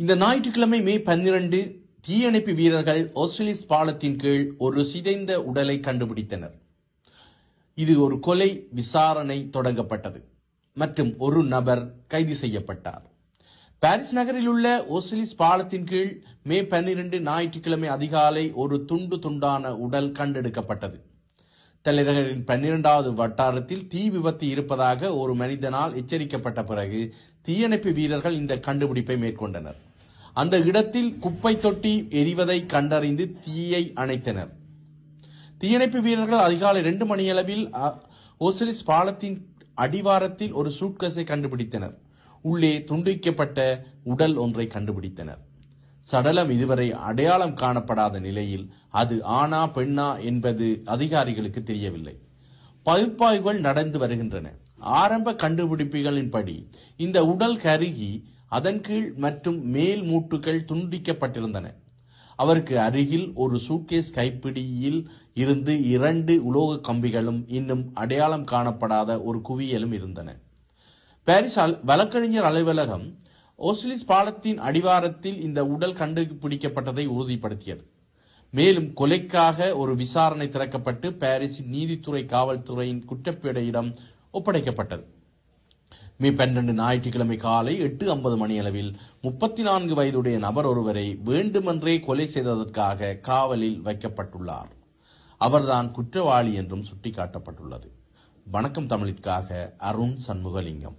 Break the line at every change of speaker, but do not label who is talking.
இந்த ஞாயிற்றுக்கிழமை மே பன்னிரண்டு தீயணைப்பு வீரர்கள் ஆஸ்திரேலிஸ் பாலத்தின் கீழ் ஒரு சிதைந்த உடலை கண்டுபிடித்தனர். இது ஒரு கொலை விசாரணை தொடங்கப்பட்டது. மற்றும் ஒரு நபர் கைது செய்யப்பட்டார். பாரிஸ் நகரில் உள்ள ஓசிலிஸ் பாலத்தின் கீழ் மே பன்னிரண்டு ஞாயிற்றுக்கிழமை அதிகாலை ஒரு துண்டு துண்டான உடல் கண்டெடுக்கப்பட்டது. தலைநகரின் பன்னிரண்டாவது வட்டாரத்தில் தீ விபத்து இருப்பதாக ஒரு மனிதனால் எச்சரிக்கப்பட்ட பிறகு தீயணைப்பு வீரர்கள் இந்த கண்டுபிடிப்பை மேற்கொண்டனர். அந்த இடத்தில் குப்பை தொட்டி எரிவதை கண்டறிந்து தீயை அணைத்தனர். தீயணைப்பு வீரர்கள் அதிகாலை ரெண்டு மணியளவில் அ- பாலத்தின் அடிவாரத்தில் ஒரு சூட்கேஸை கண்டுபிடித்தனர். உள்ளே துண்டிக்கப்பட்ட உடல் ஒன்றை கண்டுபிடித்தனர். சடலம் இதுவரை அடையாளம் காணப்படாத நிலையில் அது ஆணா பெண்ணா என்பது அதிகாரிகளுக்கு தெரியவில்லை. பகுப்பாய்வுகள் நடந்து வருகின்றன. ஆரம்ப கண்டுபிடிப்புகளின்படி இந்த உடல் கருகி அதன் கீழ் மற்றும் மேல் மூட்டுகள் துண்டிக்கப்பட்டிருந்தன. அவருக்கு அருகில் ஒரு சூட்கேஸ் கைப்பிடியில் இருந்து இரண்டு உலோக கம்பிகளும் இன்னும் அடையாளம் காணப்படாத ஒரு குவியலும் இருந்தன. பாரிஸ் வழக்கறிஞர் அலுவலகம் ஓஸ்லிஸ் பாலத்தின் அடிவாரத்தில் இந்த உடல் கண்டுபிடிக்கப்பட்டதை உறுதிப்படுத்தியது. மேலும் கொலைக்காக ஒரு விசாரணை திறக்கப்பட்டு பாரிஸ் நீதித்துறை காவல்துறையின் குற்றப்பேடையிடம் ஒப்படைக்கப்பட்டது. மே பன்னெண்டு ஞாயிற்றுக்கிழமை காலை எட்டு ஐம்பது மணியளவில் முப்பத்தி நான்கு வயதுடைய நபர் ஒருவரை வேண்டுமென்றே கொலை செய்ததற்காக காவலில் வைக்கப்பட்டுள்ளார். அவர்தான் குற்றவாளி என்றும் சுட்டிக்காட்டப்பட்டுள்ளது. வணக்கம் தமிழிற்காக அருண் சண்முகலிங்கம்.